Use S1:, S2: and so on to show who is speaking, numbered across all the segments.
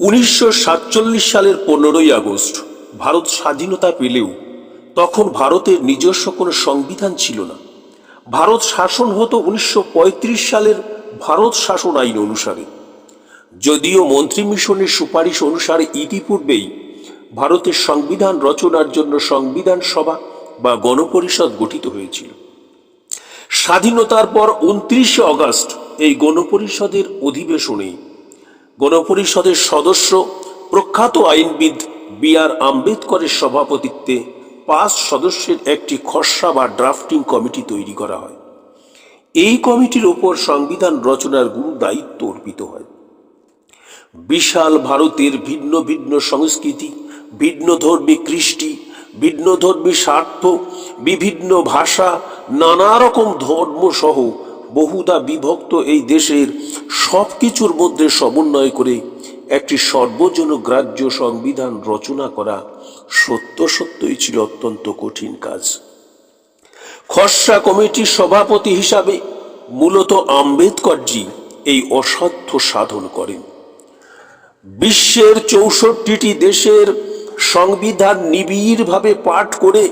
S1: উনিশশো সাতচল্লিশ সালের পনেরোই আগস্ট ভারত স্বাধীনতা পেলেও তখন ভারতের নিজস্ব কোনো সংবিধান ছিল না। ভারত শাসন হতো উনিশশো পঁয়ত্রিশ সালের ভারত শাসন আইন অনুসারে। যদিও মন্ত্রী মিশনের সুপারিশ অনুসারে ইতিপূর্বেই ভারতের সংবিধান রচনার জন্য সংবিধান সভা বা গণপরিষদ গঠিত হয়েছিল। স্বাধীনতার পর উনত্রিশে অগস্ট এই গণপরিষদের অধিবেশনে গণপরিষদের সদস্য, প্রখ্যাত আইনবিদ বি আর আম্বেদকরের সভাপতিত্বে পাঁচ সদস্যের একটি খসড়া বা ড্রাফটিং কমিটি তৈরি করা হয়। এই কমিটির ওপর সংবিধান রচনার গুরু দায়িত্ব অর্পিত হয়। বিশাল ভারতের ভিন্ন ভিন্ন সংস্কৃতি, ভিন্ন ধর্মী কৃষ্টি, ভিন্ন ধর্মী স্বার্থ, বিভিন্ন ভাষা, নানা রকম ধর্ম সহ বহুদা বিভক্ত এই দেশের সব কিছুর মধ্যে সমন্বয় করে একটি সর্বজনগ্রাহ্য সংবিধান রচনা করা সত্য সত্যই ছিল অত্যন্ত কঠিন কাজ। খসড়া কমিটির সভাপতি হিসাবে মূলত আম্বেদকরজি এই অসাধ্য সাধন করেন। বিশ্বের চৌষট্টিটি দেশের সংবিধান নিবিড়ভাবে পাঠ করে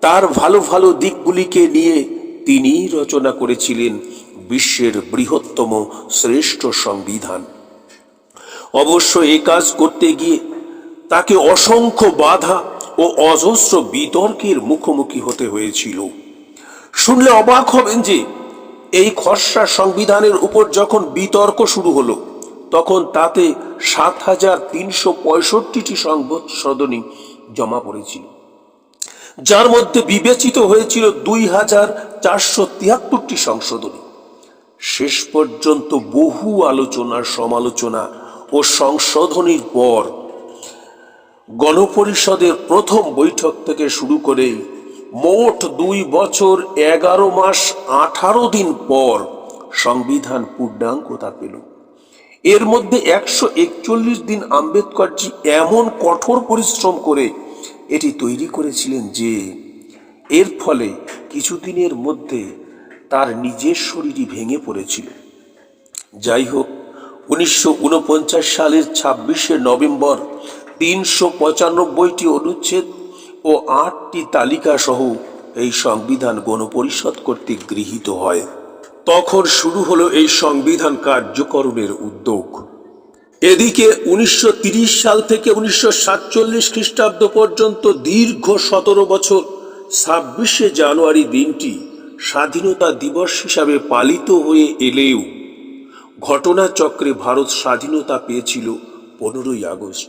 S1: তার ভালো ভালো দিকগুলিকে নিয়ে তিনি রচনা করেছিলেন বিশ্বের বৃহত্তম শ্রেষ্ঠ সংবিধান। অবশ্য এ কাজ করতে গিয়ে তাকে অসংখ্য বাধা ও অজস্র বিতর্কের মুখোমুখি হতে হয়েছিল। শুনলে অবাক হবেন যে এই খসড়া সংবিধানের উপর যখন বিতর্ক শুরু হলো, তখন তাতে সাত হাজার তিনশো পঁয়ষট্টিটি সংশোধনী জমা পড়েছিল। যার মধ্যে বিবেচিত হয়েছিল দুই হাজার চারশো তিয়াত্তরটি সংশোধনী। শেষ পর্যন্ত বহু আলোচনা সমালোচনা ও সংশোধনীর পর গণপরিষদের প্রথম বৈঠক থেকে শুরু করে মোট দুই বছর এগারো মাস আঠারো দিন পর সংবিধান পূর্ণাঙ্গতা পেল। এর মধ্যে একশো একচল্লিশ দিন আম্বেদকরজি এমন কঠোর পরিশ্রম করে এটি তৈরি করেছিলেন যে, এর ফলে কিছুদিনের মধ্যে তার নিজের শরীরই ভেঙে পড়েছিল। যাই হোক উনিশশো ঊনপঞ্চাশ সালের ছাব্বিশে নভেম্বর তিনশো পঁচানব্বইটি অনুচ্ছেদ ও আটটি তালিকা সহ এই সংবিধান গণপরিষদ কর্তৃক গৃহীত হয়। তখন শুরু হলো এই সংবিধান কার্যকরণের উদ্যোগ। এদিকে উনিশশো সাল থেকে উনিশশো সাতচল্লিশ খ্রিস্টাব্দ পর্যন্ত দীর্ঘ সতেরো বছর, ছাব্বিশে জানুয়ারি দিনটি স্বাধীনতা দিবস হিসাবে পালিত হয়ে এলেও ঘটনাচক্রে ভারত স্বাধীনতা পেয়েছিল পনেরোই আগস্ট।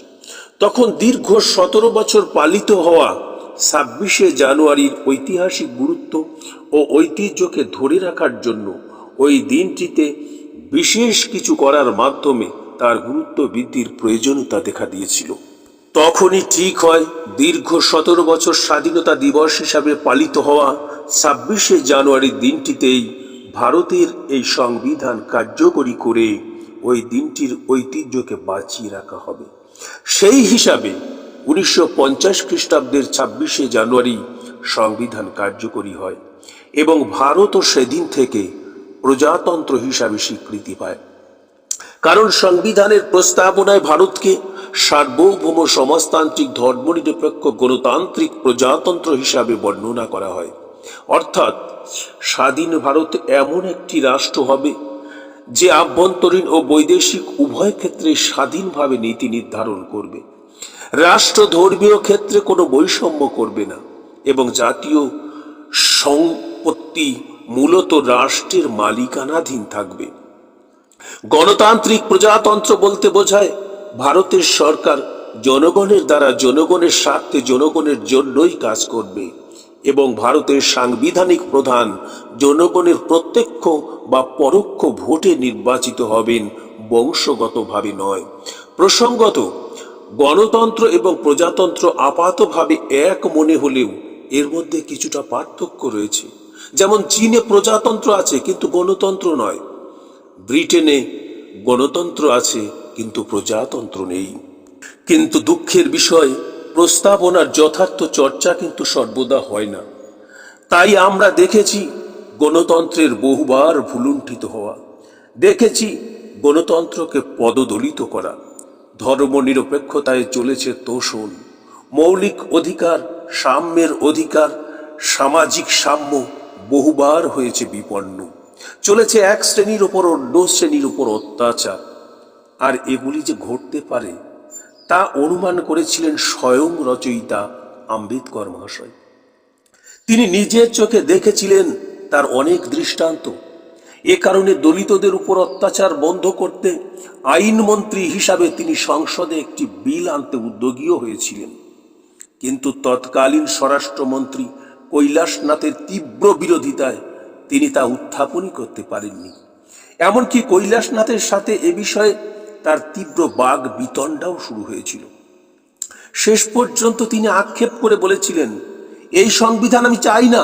S1: তখন দীর্ঘ সতেরো বছর পালিত হওয়া ছাব্বিশে জানুয়ারির ঐতিহাসিক গুরুত্ব ও ঐতিহ্যকে ধরে রাখার জন্য ওই দিনটিতে বিশেষ কিছু করার মাধ্যমে তার গুরুত্ব বৃদ্ধির প্রয়োজনীয়তা দেখা দিয়েছিল। তখনই ঠিক হয়, দীর্ঘ সতেরো বছর স্বাধীনতা দিবস হিসাবে পালিত হওয়া ছাব্বিশে জানুয়ারির দিনটিতেই ভারতের এই সংবিধান কার্যকরী করে ওই দিনটির ঐতিহ্যকে বাঁচিয়ে রাখা হবে। সেই হিসাবে উনিশশো পঞ্চাশ খ্রিস্টাব্দের ছাব্বিশে জানুয়ারি সংবিধান কার্যকরী হয় এবং ভারতও সেদিন থেকে প্রজাতন্ত্র হিসাবে স্বীকৃতি পায়। কারণ সংবিধানের প্রস্তাবনায় ভারতকে সার্বভৌম সমাজতান্ত্রিক ধর্মনিরপেক্ষ গণতান্ত্রিক প্রজাতন্ত্র হিসাবে বর্ণনা করা হয়। অর্থাৎ স্বাধীন ভারত এমন একটি রাষ্ট্র হবে যে আভ্যন্তরীণ ও বৈদেশিক উভয় ক্ষেত্রে স্বাধীনভাবে নীতি নির্ধারণ করবে। রাষ্ট্র ধর্মীয় ক্ষেত্রে কোনো বৈষম্য করবে না এবং জাতীয় সম্পত্তি মূলত রাষ্ট্রের মালিকানাধীন থাকবে। গণতান্ত্রিক প্রজাতন্ত্র বলতে বোঝায়, ভারতের সরকার জনগণের দ্বারা জনগণের স্বার্থে জনগণের জন্যই কাজ করবে এবং ভারতের সাংবিধানিক প্রধান জনগণের প্রত্যক্ষ বা পরোক্ষ ভোটে নির্বাচিত হবেন বংশগতভাবে নয়। প্রসঙ্গত, গণতন্ত্র এবং প্রজাতন্ত্র আপাতভাবে এক মনে হলেও এর মধ্যে কিছুটা পার্থক্য রয়েছে। যেমন চীনে প্রজাতন্ত্র আছে, কিন্তু গণতন্ত্র নয়। ব্রিটেনে গণতন্ত্র আছে, কিন্তু প্রজাতন্ত্র নেই। কিন্তু দুঃখের বিষয় প্রস্তাবনার যথার্থ চর্চা কিন্তু সর্বদা হয় না। তাই আমরা দেখেছি গণতন্ত্রের বহুবার ভুলুণ্ঠিত হওয়া। দেখেছি গণতন্ত্রকে পদদলিত করা। ধর্ম নিরপেক্ষতায় চলেছে তোষণ। মৌলিক অধিকার, সাম্যের অধিকার, সামাজিক সাম্য বহুবার হয়েছে বিপন্ন। চলেছে এক শ্রেণির ওপর অন্য শ্রেণির উপর অত্যাচার। আর এগুলি যে ঘটতে পারে, তা অনুমান করেছিলেন স্বয়ং রচয়িতা আম্বেদকর মহাশয়। তিনি নিজের চোখে দেখেছিলেন তার অনেক দৃষ্টান্ত। এ কারণে দলিতদের উপর অত্যাচার বন্ধ করতে আইনমন্ত্রী হিসাবে তিনি সংসদে একটি বিল আনতে উদ্যোগীও হয়েছিলেন। কিন্তু তৎকালীন স্বরাষ্ট্রমন্ত্রী কৈলাসনাথের তীব্র বিরোধিতায় তিনি তা উত্থাপনই করতে পারেননি। এমনকি কৈলাসনাথের সাথে এ বিষয়ে তার তীব্র বাঘ বিতণ্ডাও শুরু হয়েছিল। শেষ পর্যন্ত তিনি আক্ষেপ করে বলেছিলেন, এই সংবিধান আমি চাই না।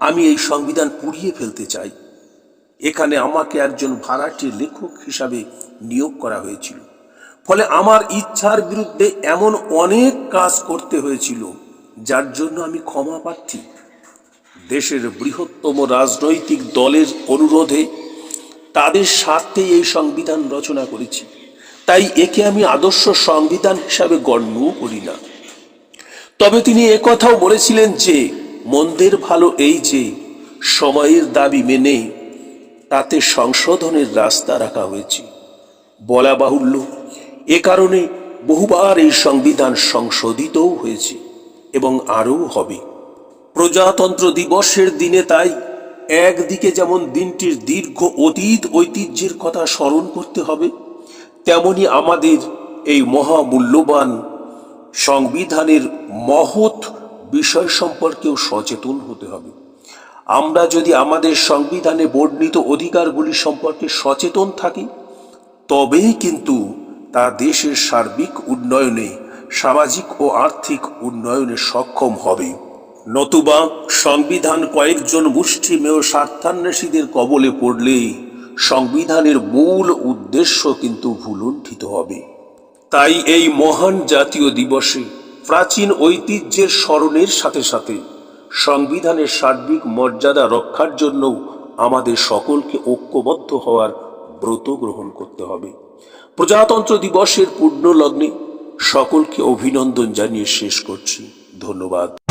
S1: আমি এই সংবিধান পুড়িয়ে ফেলতে চাই। এখানে আমাকে একজন ভাড়াটির লেখক হিসাবে নিয়োগ করা হয়েছিল। ফলে আমার ইচ্ছার বিরুদ্ধে এমন অনেক কাজ করতে হয়েছিল, যার জন্য আমি ক্ষমা প্রার্থী দেশের বৃহত্তম রাজনৈতিক দলের অনুরোধে তাদের স্বার্থে এই সংবিধান রচনা করেছি। তাই একে আমি আদর্শ সংবিধান হিসাবে গণ্যও করি না। তবে তিনি একথাও বলেছিলেন যে, মন্দের ভালো এই যে, সময়ের দাবি মেনে তাতে সংশোধনের রাস্তা রাখা হয়েছে। বলা বাহুল্য, এ কারণে বহুবার এই সংবিধান সংশোধিতও হয়েছে এবং আরও হবে। প্রজাতন্ত্র দিবসের দিনে তাই একদিকে যেমন দিনটির দীর্ঘ অতীত ঐতিহ্যের কথা স্মরণ করতে হবে, তেমনি আমাদের এই মহামূল্যবান সংবিধানের মহৎ বিষয় সম্পর্কেও সচেতন হতে হবে। আমরা যদি আমাদের সংবিধানে বর্ণিত অধিকারগুলি সম্পর্কে সচেতন থাকি, তবেই কিন্তু তা দেশের সার্বিক উন্নয়নে, সামাজিক ও আর্থিক উন্নয়নে সক্ষম হবে। নতুবা সংবিধান কয়েকজন মুষ্টিমেয় স্বার্থান্বেষীদের কবলে পড়লেই সংবিধানের মূল উদ্দেশ্য কিন্তু ভুলুণ্ঠিত হবে। তাই এই মহান জাতীয় দিবসে প্রাচীন ঐতিহ্যের স্মরণের সাথে সাথে সংবিধানের সার্বিক মর্যাদা রক্ষার জন্য আমাদের সকলকে ঐক্যবদ্ধ হওয়ার ব্রত গ্রহণ করতে হবে। প্রজাতন্ত্র দিবসের পূর্ণ লগ্নে সকলকে অভিনন্দন জানিয়ে শেষ করছি। ধন্যবাদ।